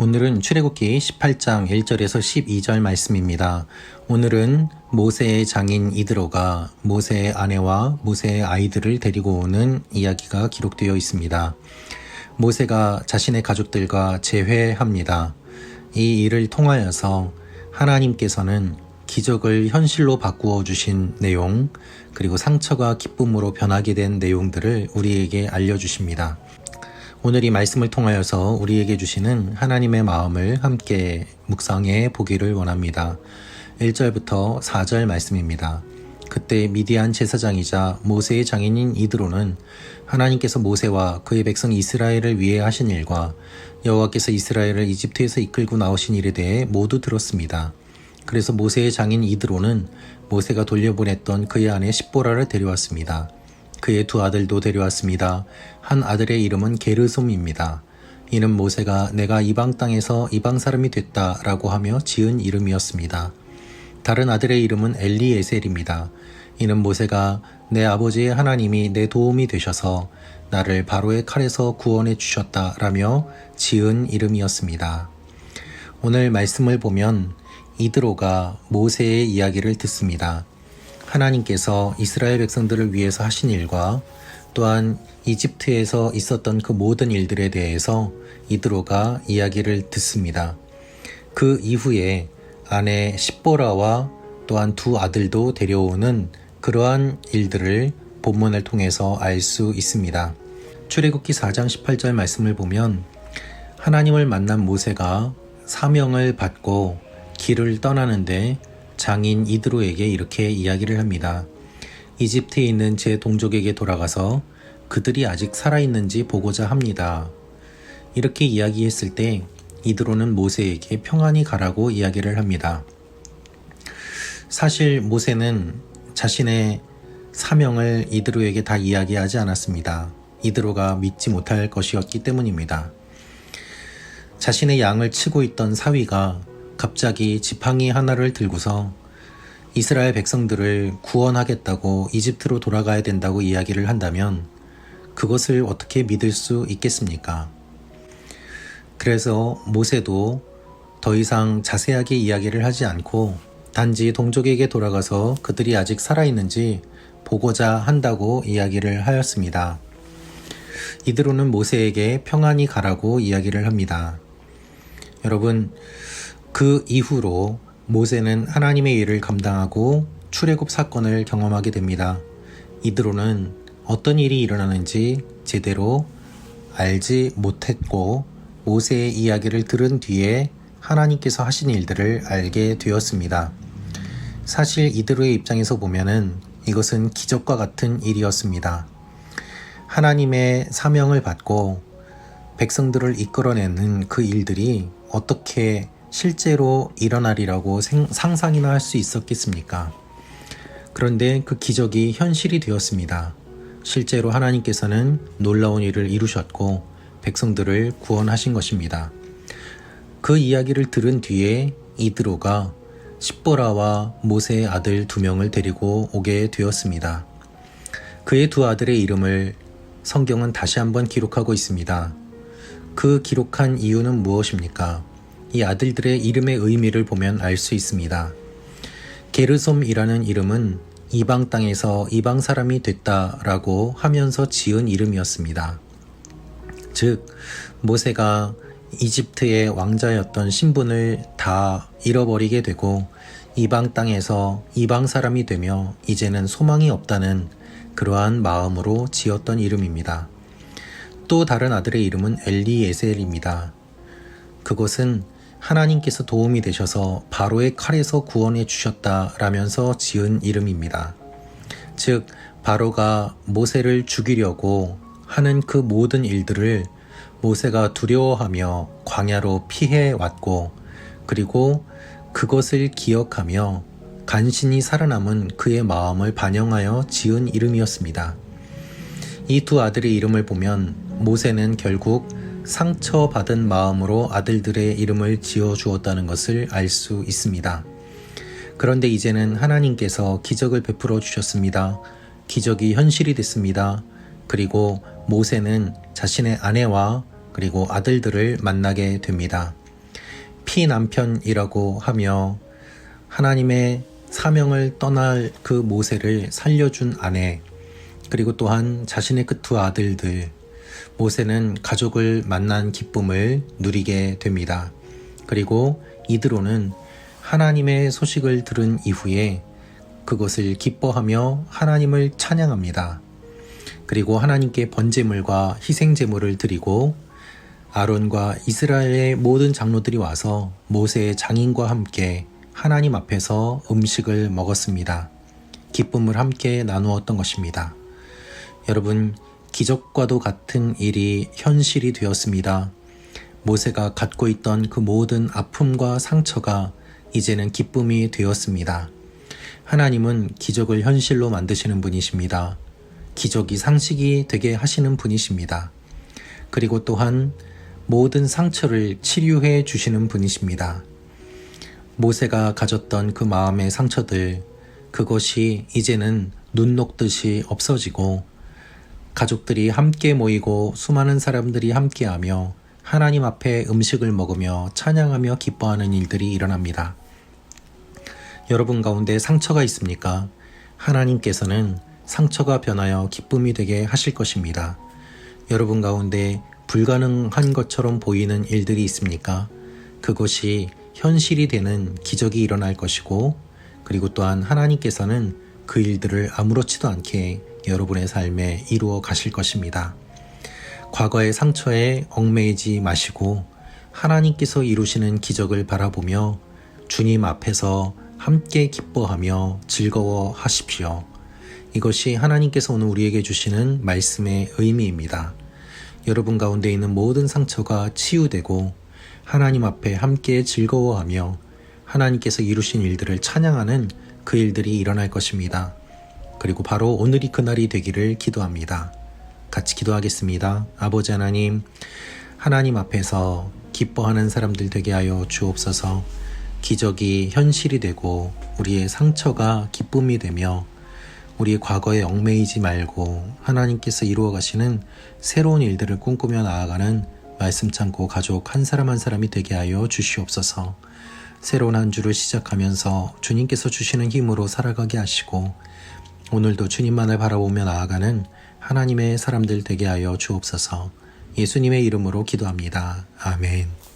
오늘은 출애굽기 18장 1절에서 12절 말씀입니다. 오늘은 모세의 장인 이드로가 모세의 아내와 모세의 아이들을 데리고 오는 이야기가 기록되어 있습니다. 모세가 자신의 가족들과 재회합니다. 이 일을 통하여서 하나님께서는 기적을 현실로 바꾸어 주신 내용, 그리고 상처가 기쁨으로 변하게 된 내용들을 우리에게 알려주십니다. 오늘 이 말씀을 통하여서 우리에게 주시는 하나님의 마음을 함께 묵상해 보기를 원합니다. 1절부터 4절 말씀입니다. 그때 미디안 제사장이자 모세의 장인인 이드로는 하나님께서 모세와 그의 백성 이스라엘을 위해 하신 일과 여호와께서 이스라엘을 이집트에서 이끌고 나오신 일에 대해 모두 들었습니다. 그래서 모세의 장인 이드로는 모세가 돌려보냈던 그의 아내 십보라를 데려왔습니다. 그의 두 아들도 데려왔습니다. 한 아들의 이름은 게르솜입니다. 이는 모세가 내가 이방 땅에서 이방 사람이 됐다라고 하며 지은 이름이었습니다. 다른 아들의 이름은 엘리에셀입니다. 이는 모세가 내 아버지의 하나님이 내 도움이 되셔서 나를 바로의 칼에서 구원해 주셨다라며 지은 이름이었습니다. 오늘 말씀을 보면 이드로가 모세의 이야기를 듣습니다. 하나님께서 이스라엘 백성들을 위해서 하신 일과 또한 이집트에서 있었던 그 모든 일들에 대해서 이드로가 이야기를 듣습니다. 그 이후에 아내 십보라와 또한 두 아들도 데려오는 그러한 일들을 본문을 통해서 알 수 있습니다. 출애굽기 4장 18절 말씀을 보면 하나님을 만난 모세가 사명을 받고 길을 떠나는데 장인 이드로에게 이렇게 이야기를 합니다. 이집트에 있는 제 동족에게 돌아가서 그들이 아직 살아있는지 보고자 합니다. 이렇게 이야기했을 때 이드로는 모세에게 평안히 가라고 이야기를 합니다. 사실 모세는 자신의 사명을 이드로에게 다 이야기하지 않았습니다. 이드로가 믿지 못할 것이었기 때문입니다. 자신의 양을 치고 있던 사위가 갑자기 지팡이 하나를 들고서 이스라엘 백성들을 구원하겠다고 이집트로 돌아가야 된다고 이야기를 한다면 그것을 어떻게 믿을 수 있겠습니까? 그래서 모세도 더 이상 자세하게 이야기를 하지 않고 단지 동족에게 돌아가서 그들이 아직 살아있는지 보고자 한다고 이야기를 하였습니다. 이드로는 모세에게 평안히 가라고 이야기를 합니다. 여러분, 그 이후로 모세는 하나님의 일을 감당하고 출애굽 사건을 경험하게 됩니다. 이드로는 어떤 일이 일어나는지 제대로 알지 못했고 모세의 이야기를 들은 뒤에 하나님께서 하신 일들을 알게 되었습니다. 사실 이드로의 입장에서 보면은 이것은 기적과 같은 일이었습니다. 하나님의 사명을 받고 백성들을 이끌어내는 그 일들이 어떻게 실제로 일어나리라고 상상이나 할 수 있었겠습니까? 그런데 그 기적이 현실이 되었습니다. 실제로 하나님께서는 놀라운 일을 이루셨고 백성들을 구원하신 것입니다. 그 이야기를 들은 뒤에 이드로가 십보라와 모세의 아들 두 명을 데리고 오게 되었습니다. 그의 두 아들의 이름을 성경은 다시 한번 기록하고 있습니다. 그 기록한 이유는 무엇입니까? 이 아들들의 이름의 의미를 보면 알 수 있습니다. 게르솜이라는 이름은 이방 땅에서 이방 사람이 됐다라고 하면서 지은 이름이었습니다. 즉, 모세가 이집트의 왕자였던 신분을 다 잃어버리게 되고 이방 땅에서 이방 사람이 되며 이제는 소망이 없다는 그러한 마음으로 지었던 이름입니다. 또 다른 아들의 이름은 엘리에셀입니다. 그것은 하나님께서 도움이 되셔서 바로의 칼에서 구원해 주셨다라면서 지은 이름입니다. 즉, 바로가 모세를 죽이려고 하는 그 모든 일들을 모세가 두려워하며 광야로 피해 왔고, 그리고 그것을 기억하며 간신히 살아남은 그의 마음을 반영하여 지은 이름이었습니다. 이 두 아들의 이름을 보면 모세는 결국 상처받은 마음으로 아들들의 이름을 지어 주었다는 것을 알 수 있습니다. 그런데 이제는 하나님께서 기적을 베풀어 주셨습니다. 기적이 현실이 됐습니다. 그리고 모세는 자신의 아내와 그리고 아들들을 만나게 됩니다. 피남편이라고 하며 하나님의 사명을 떠날 그 모세를 살려준 아내, 그리고 또한 자신의 그 두 아들들, 모세는 가족을 만난 기쁨을 누리게 됩니다. 그리고 이드로는 하나님의 소식을 들은 이후에 그것을 기뻐하며 하나님을 찬양합니다. 그리고 하나님께 번제물과 희생제물을 드리고 아론과 이스라엘의 모든 장로들이 와서 모세의 장인과 함께 하나님 앞에서 음식을 먹었습니다. 기쁨을 함께 나누었던 것입니다. 여러분, 기적과도 같은 일이 현실이 되었습니다. 모세가 갖고 있던 그 모든 아픔과 상처가 이제는 기쁨이 되었습니다. 하나님은 기적을 현실로 만드시는 분이십니다. 기적이 상식이 되게 하시는 분이십니다. 그리고 또한 모든 상처를 치료해 주시는 분이십니다. 모세가 가졌던 그 마음의 상처들, 그것이 이제는 눈 녹듯이 없어지고 가족들이 함께 모이고 수많은 사람들이 함께하며 하나님 앞에 음식을 먹으며 찬양하며 기뻐하는 일들이 일어납니다. 여러분 가운데 상처가 있습니까? 하나님께서는 상처가 변하여 기쁨이 되게 하실 것입니다. 여러분 가운데 불가능한 것처럼 보이는 일들이 있습니까? 그것이 현실이 되는 기적이 일어날 것이고, 그리고 또한 하나님께서는 그 일들을 아무렇지도 않게 여러분의 삶에 이루어 가실 것입니다. 과거의 상처에 얽매이지 마시고 하나님께서 이루시는 기적을 바라보며 주님 앞에서 함께 기뻐하며 즐거워 하십시오. 이것이 하나님께서 오늘 우리에게 주시는 말씀의 의미입니다. 여러분 가운데 있는 모든 상처가 치유되고 하나님 앞에 함께 즐거워하며 하나님께서 이루신 일들을 찬양하는 그 일들이 일어날 것입니다. 그리고 바로 오늘이 그날이 되기를 기도합니다. 같이 기도하겠습니다. 아버지 하나님, 하나님 앞에서 기뻐하는 사람들 되게 하여 주옵소서 기적이 현실이 되고 우리의 상처가 기쁨이 되며 우리의 과거에 얽매이지 말고 하나님께서 이루어 가시는 새로운 일들을 꿈꾸며 나아가는 말씀 참고 가족 한 사람 한 사람이 되게 하여 주시옵소서. 새로운 한 주를 시작하면서 주님께서 주시는 힘으로 살아가게 하시고 오늘도 주님만을 바라보며 나아가는 하나님의 사람들 되게 하여 주옵소서. 예수님의 이름으로 기도합니다. 아멘.